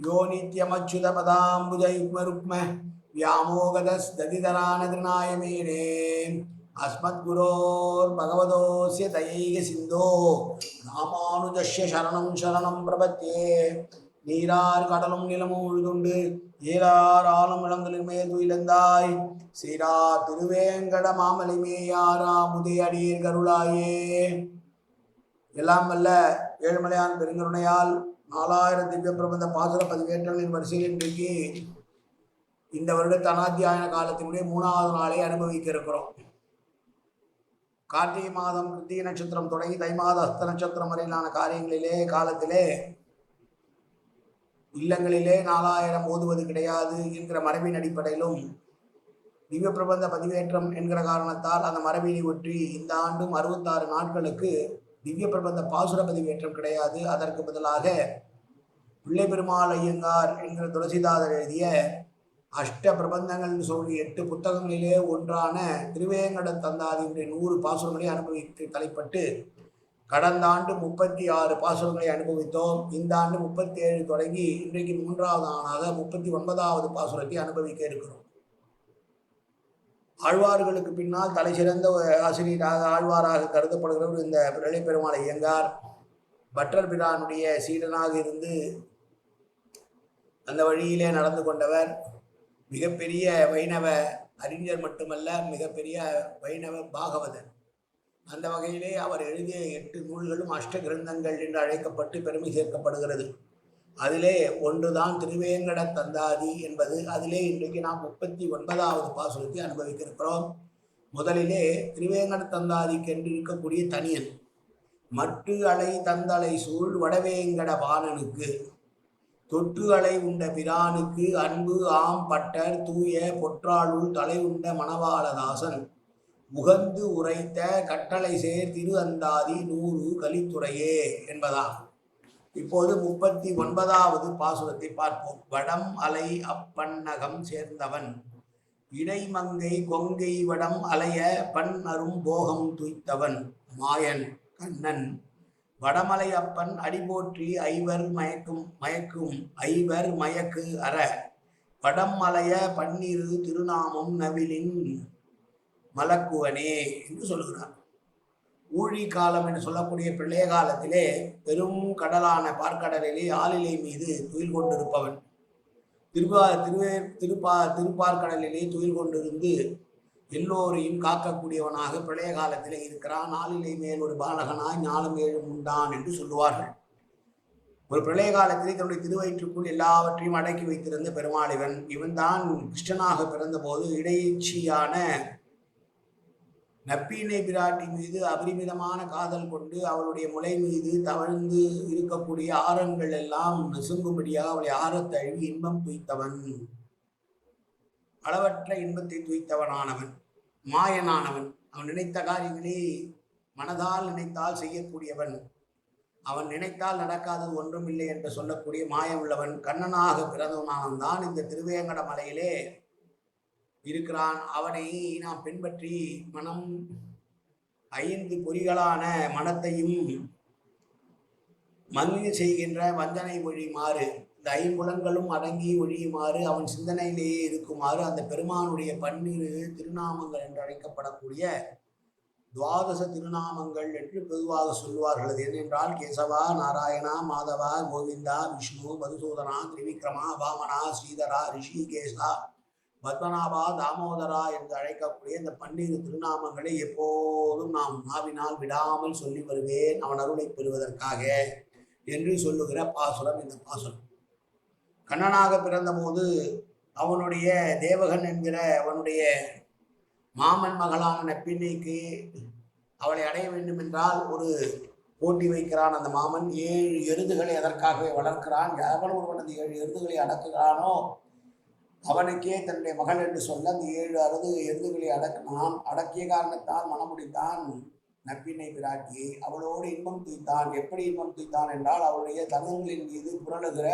யோ நித்யமச்சுதபதாம்புஜயுக்மருக்ம வியாமோகதஸ்ததிதரானதிருநாய மேடே அஸ்மத்குரோர் பகவதோசிய தயைக சிந்தோ ராமானுஜஸ்ய சரணம் சரணம் பிரபத்தே நீரார் கடலும் நிலமும் உழுதுண்டு ஏறார் ஆளும் இளங்களின் மேல் துயிலந்தாய் சீரா திருவேங்கட மாமலை மேயாரா முதையடியீர் கருளாயே எல்லாம் வல்ல ஏழுமலையான் பெருங்கருணையால் நாலாயிரம் திவ்ய பிரபந்த பாசுர பதிவேற்றங்களின் வரிசையில் இன்றைக்கு இந்த வருட தனாத்தியாயன காலத்தினுடைய மூணாவது நாளை அனுபவிக்க இருக்கிறோம் கார்த்திகை மாதம் கிருத்திகை நட்சத்திரம் தொடங்கி தை மாத அஸ்த நட்சத்திரம் வரையிலான காரியங்களிலே காலத்திலே இல்லங்களிலே நாலாயிரம் ஓதுவது கிடையாது என்கிற மரபின் அடிப்படையிலும் திவ்ய பிரபந்த பதிவேற்றம் என்கிற காரணத்தால் அந்த மரபினை ஒற்றி இந்த ஆண்டும் அறுபத்தாறு நாட்களுக்கு திவ்ய பிரபந்த பாசுர பதிவேற்றம் கிடையாது. அதற்கு பதிலாக பிள்ளை பெருமாள் ஐயங்கார் என்கிற துளசிதாசர் எழுதிய அஷ்ட பிரபந்தங்கள்னு சொல்லி எட்டு புத்தகங்களிலே ஒன்றான திருவேங்கட தந்தாதியுடைய நூறு பாசுரங்களை அனுபவித்து தலைப்பட்டு கடந்த ஆண்டு முப்பத்தி ஆறு பாசுரங்களை அனுபவித்தோம். இந்த ஆண்டு முப்பத்தி ஏழு தொடங்கி இன்றைக்கு மூன்றாவது ஆணாக முப்பத்தி ஒன்பதாவது பாசுரத்தை அனுபவிக்க இருக்கிறோம். ஆழ்வார்களுக்கு பின்னால் தலை சிறந்த ஒரு ஆசிரியராக ஆழ்வாராக கருதப்படுகிறவர் இந்த பிள்ளை பெருமாள் ஐயங்கார் பட்டர் பிரானுடைய சீடனாக இருந்து அந்த வழியிலே நடந்து கொண்டவர். மிகப்பெரிய வைணவ அறிஞர் மட்டுமல்ல மிகப்பெரிய வைணவ பாகவதர். அந்த வகையிலே அவர் எழுதிய எட்டு நூல்களும் அஷ்ட கிரந்தங்கள் என்று அழைக்கப்பட்டு பெருமை சேர்க்கப்படுகிறது. அதிலே ஒன்றுதான் திருவேங்கட தந்தாதி என்பது அதிலே இன்றைக்கு நாம் முப்பத்தி ஒன்பதாவது பாசுரத்தை அனுபவிக்கிருக்கிறோம் முதலிலே திருவேங்கட தந்தாதிக்கு இருக்கக்கூடிய தனியன் மட்டு அலை தந்தலை சூழ் வடவேங்கட பாணனுக்கு தொற்று அலை உண்ட பிரானுக்கு அன்பு ஆம் பட்டர் தூய பொற்றாளுள் தலை உண்ட மணவாளதாசன் உகந்து உரைத்த கட்டளை சேர் திரு அந்தாதி நூறு கலித்துறையே என்பதாகும். இப்போது முப்பத்தி ஒன்பதாவது பாசுரத்தை பார்ப்போம். வடம் அலை அப்பன்னகம் சேர்ந்தவன். இடைமங்கை கொங்கை வடம் அலைய பன் அரும் போகம் துய்த்தவன். மாயன் கண்ணன். வடமலை அப்பன் அடிபோற்றி ஐவர் மயக்கும் மயக்கும் ஐவர் மயக்கு அற. வடம் அலைய பன்னிரு திருநாமம் நவிலின் மலக்குவனே என்று சொல்கிறார் ஊழி காலம் என்று சொல்லக்கூடிய பிள்ளைய காலத்திலே பெரும் கடலான பார்க்கடலிலே ஆளிலை மீது துயில் கொண்டிருப்பவன். திருவா திருவே திருப்பா திருப்பார்கடலிலே துயில் கொண்டிருந்து எல்லோரையும் காக்கக்கூடியவனாக பிரளய காலத்திலே இருக்கிறான். ஆளிலை மேல் ஒரு பாலகனாய் ஞானம் ஏழும் உண்டான் என்று சொல்லுவார்கள். ஒரு பிரளய காலத்திலே தன்னுடைய திருவயிற்றுக்குள் எல்லாவற்றையும் அடக்கி வைத்திருந்த பெருமாள் இவன். இவன்தான் கிருஷ்ணனாக பிறந்தபோது இடையீச்சியான நப்பீனை பிராட்டி மீது அபரிமிதமான காதல் கொண்டு அவளுடைய முளை மீது தவழ்ந்து இருக்கக்கூடிய ஆரங்கள் எல்லாம் நசுங்கும்படியாக அவளை ஆரத்தழுவி இன்பம் துய்த்தவன். அளவற்ற இன்பத்தை துய்த்தவனானவன் மாயனானவன். அவன் நினைத்த காரியங்களை மனதால் நினைத்தால் செய்யக்கூடியவன். அவன் நினைத்தால் நடக்காதது ஒன்றும் இல்லை என்று சொல்லக்கூடிய மாயம் உள்ளவன் கண்ணனாக பிறந்தவனானவன் தான் இந்த திருவேங்கட மலையிலே இருக்கிறான். அவனை நாம் பின்பற்றி மனம் ஐந்து பொறிகளான மனத்தையும் மங்கி செய்கின்ற வஞ்சனை ஒழியுமாறு இந்த ஐம்புலன்களும் அடங்கி ஒழியுமாறு அவன் சிந்தனையிலேயே இருக்குமாறு அந்த பெருமானுடைய பன்னிரு திருநாமங்கள் என்று அழைக்கப்படக்கூடிய துவாதச திருநாமங்கள் என்று பொதுவாக சொல்லுவார்கள். அது என்னென்றால் கேசவா நாராயணா மாதவா கோவிந்தா விஷ்ணு மதுசூதனா திரிவிக்ரமா வாமனா ஸ்ரீதரா ரிஷிகேசா பத்மநாபா தாமோதரா என்று அழைக்கக்கூடிய இந்த பன்னிரு திருநாமங்களை எப்போதும் நாம் நாவினால் விடாமல் சொல்லி வருவேன் அவன் அருளை பெறுவதற்காக என்று சொல்லுகிற பாசுரம் இந்த பாசுரம். கண்ணனாக பிறந்தபோது அவனுடைய தேவகன் என்கிற அவனுடைய மாமன் மகளான நப்பின்னைக்கு அவளை அடைய வேண்டும் என்றால் ஒரு போட்டி வைக்கிறான் அந்த மாமன். ஏழு எருதுகளை அதற்காகவே வளர்க்கிறான். எவன் ஒருவன் அந்த ஏழு எருதுகளை அடக்குகிறானோ அவனுக்கே தன்னுடைய மகள் என்று சொல்ல அந்த ஏழு அறுது எருதுகளை அடக்கினான். அடக்கிய காரணத்தால் மனமுடித்தான் நப்பினை பிராட்டியை அவளோடு இன்பம் தூய்த்தான் எப்படி இன்பம் தூய்த்தான் என்றால் அவளுடைய தங்கங்களின் மீது புரளுகிற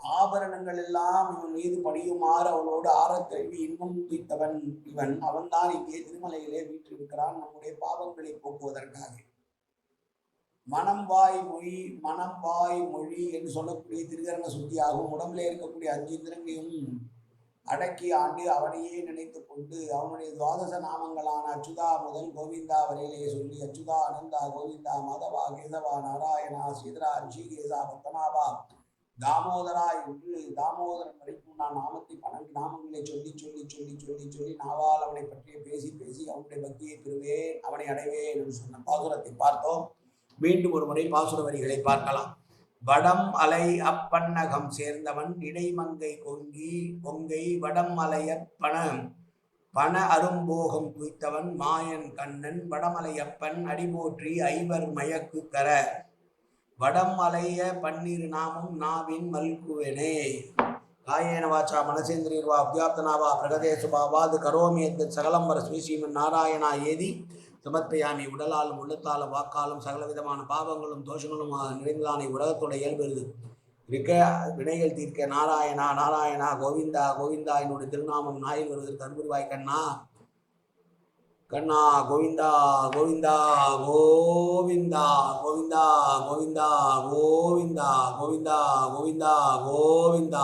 ஆபரணங்கள் எல்லாம் இவன் மீது படியுமாறு அவளோடு ஆரத்தழுவி இன்பம் தூய்த்தவன் இவன். அவன்தான் இங்கே திருமலையிலே வீற்றிருக்கிறான். நம்முடைய பாவங்களை போக்குவதற்காக. மனம் வாய் மொழி மனம் வாய் மொழி என்று சொல்லக்கூடிய திருகரண சுத்தியாகும் உடம்புல இருக்கக்கூடிய அஞ்சு இந்திரங்களையும் அடக்கி ஆண்டு அவனையே நினைத்து கொண்டு அவனுடைய துவாதச நாமங்களான அச்சுதா முதல் கோவிந்தா வரையிலே சொல்லி அச்சுதா அனந்தா கோவிந்தா மாதவா கேதவா நாராயணா சீதரா ரிஷிகேசா பத்மநாபா தாமோதரா என்று தாமோதரன் வரைக்கும் நான் நாமத்தை பன்னெண்டு நாமங்களை சொல்லி சொல்லி சொல்லி சொல்லி சொல்லி நாவால் அவனை பற்றிய பேசி பேசி அவனுடைய பக்தியை பெறுவேன் அவனை அடைவேன் என்று சொன்ன பாசுரத்தை பார்த்தோம். மீண்டும் ஒரு முறை பாசுர வரிகளை பார்க்கலாம். வடம் அலை அப்பன்னகம் சேர்ந்தவன் இடைமங்கை கொங்கி கொங்கை வடம் அலையப்பன பண அரும்போகம் குய்த்தவன் மாயன் கண்ணன் வடமலையப்பன் அடிபோற்றி ஐவர் மயக்கு கர. வடம் அலைய பன்னிரு நாமம் நாவின் மல்குவனே. காயேன வாச்சா மனசேந்திரியர்வா அபியாப்தனாவா பிரகதேசுபாவாது கரோமி எந்த சகலம் வர ஸ்ரீஸ்ரீமன் நாராயணா ஏதி. சமர்ப்பயாமி உடலாலும் உள்ளத்தாலும் வாக்காலும் சகலவிதமான பாவங்களும் தோஷங்களும் நிறைந்ததான உலகத்தோட இயல்பெறுது இருக்க வினைகள் தீர்க்க நாராயணா நாராயணா கோவிந்தா கோவிந்தா என்னுடைய திருநாமம் நாயில் வருவதற்கு அன்புருவாய் கண்ணா. கண்ணா கோவிந்தா கோவிந்தா கோவிந்தா கோவிந்தா கோவிந்தா கோவிந்தா கோவிந்தா கோவிந்தா கோவிந்தா.